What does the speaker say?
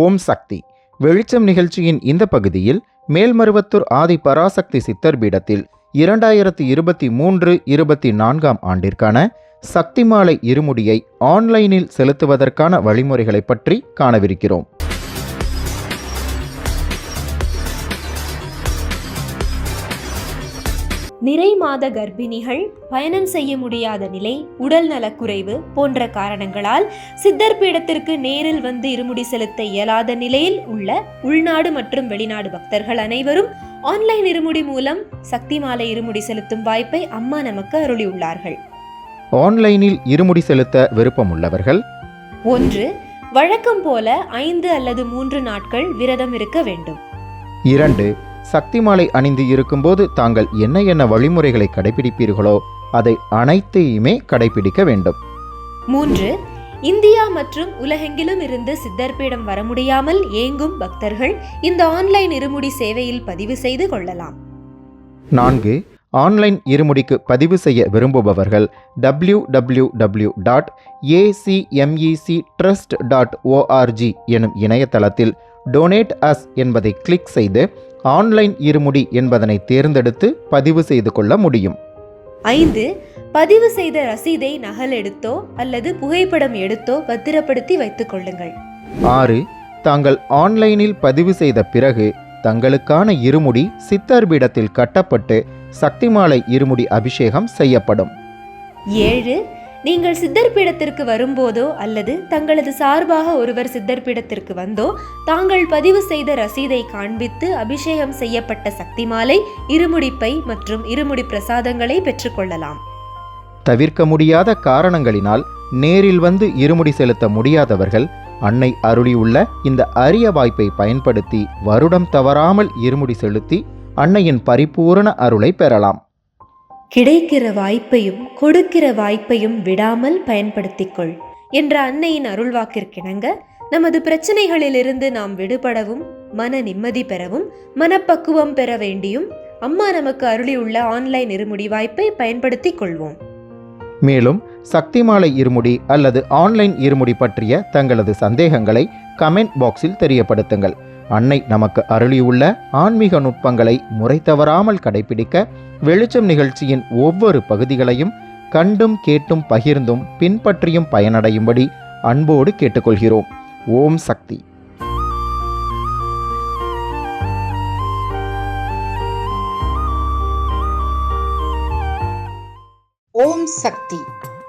ஓம் சக்தி. வெளிச்சம் நிகழ்ச்சியின் இந்த பகுதியில் மேல்மருவத்தூர் ஆதி பராசக்தி சித்தர் பீடத்தில் இரண்டாயிரத்தி இருபத்தி மூன்று இருபத்தி நான்காம் ஆண்டிற்கான சக்தி மாலை இருமுடியை ஆன்லைனில் செலுத்துவதற்கான வழிமுறைகளை பற்றி காணவிருக்கிறோம். நிறை மாத கர்ப்பிணிகள் பயணம் செய்ய முடியாத நிலை உடல் நலக்குறைவு போன்ற காரணங்களால் சித்தர் பீடத்திற்கு நேரில் வந்து இருமுடி செலுத்த இயலாத நிலையில் உள்ள உள்நாடு மற்றும் வெளிநாடு பக்தர்கள் அனைவரும் ஆன்லைன் இருமுடி மூலம் சக்தி மாலை இருமுடி செலுத்தும் வாய்ப்பை அம்மா நமக்கு அருளியுள்ளார்கள். ஆன்லைனில் இருமுடி செலுத்த விருப்பமுள்ளவர்கள் ஒன்று வழக்கம் போல ஐந்து அல்லது மூன்று நாட்கள் விரதம் இருக்க வேண்டும். இரண்டு சக்தி மாலை அணிந்து இருக்கும்போது தாங்கள் என்ன என்ன வழிமுறைகளை கடைபிடிப்பீர்களோ அதை அனைத்தையுமே கடைபிடிக்க வேண்டும். மூன்று இந்தியா மற்றும் உலகெங்கிலும் இருந்து சித்தர்பீடம் வர முடியாமல் ஏங்கும் பக்தர்கள் இந்த ஆன்லைன் இருமுடி சேவையில் பதிவு செய்து கொள்ளலாம். நான்கு ஆன்லைன் இருமுடிக்கு பதிவு செய்ய விரும்புபவர்கள் W W W dot ACMEC trust dot ORG எனும் இணையதளத்தில் டொனேட் அஸ் என்பதை கிளிக் செய்து ஆன்லைன் இருமுடி என்பதனை தேர்ந்தெடுத்து பதிவு செய்து கொள்ள முடியும். ஐந்து பதிவு செய்த ரசீதை நகல் எடுத்தோ அல்லது புகைப்படம் எடுத்தோ பத்திரப்படுத்தி வைத்துக் கொள்ளுங்கள். ஆறு தாங்கள் ஆன்லைனில் பதிவு செய்த பிறகு தங்களுக்கான இருமுடி சித்தர் பீடத்தில் கட்டப்பட்டு சக்திமாலை இருமுடி அபிஷேகம் செய்யப்படும். ஏழு நீங்கள் சித்தர்பீடத்திற்கு வரும்போதோ அல்லது தங்களது சார்பாக ஒருவர் சித்தர்பீடத்திற்கு வந்தோ தாங்கள் பதிவு செய்த ரசீதை காண்பித்து அபிஷேகம் செய்யப்பட்ட சக்தி மாலை இருமுடிப்பை மற்றும் இருமுடி பிரசாதங்களை பெற்றுக்கொள்ளலாம். தவிர்க்க முடியாத காரணங்களினால் நேரில் வந்து இருமுடி செலுத்த முடியாதவர்கள் அன்னை அருளியுள்ள இந்த அரிய வாய்ப்பை பயன்படுத்தி வருடம் தவறாமல் இருமுடி செலுத்தி அன்னையின் பரிபூரண அருளை பெறலாம். கிடைக்கிற வாய்ப்பையும் கொடுக்கிற வாய்ப்பையும் விடாமல் பயன்படுத்திக்கொள் என்ற அன்னையின் அருள்வாக்கிற்கிணங்க நமது பிரச்சனைகளிலிருந்து நாம் விடுபடவும் மன நிம்மதி பெறவும் மனப்பக்குவம் பெற வேண்டியும் அம்மா நமக்கு அருளியுள்ள ஆன்லைன் இருமுடி வாய்ப்பை பயன்படுத்திக் கொள்வோம். மேலும் சக்தி மாலை இருமுடி அல்லது ஆன்லைன் இருமுடி பற்றிய தங்களது சந்தேகங்களை கமெண்ட் பாக்ஸில் தெரியப்படுத்துங்கள். அன்னை நமக்கு அருளியுள்ள ஆன்மீக நுட்பங்களை முறை தவறாமல் கடைபிடிக்க வெளிச்சம் நிகழ்ச்சியின் ஒவ்வொரு பகுதிகளையும் கண்டும் கேட்டும் பகிர்ந்தும் பின்பற்றியும் பயனடையும்படி அன்போடு கேட்டுக்கொள்கிறோம். ஓம் சக்தி. ஓம் சக்தி.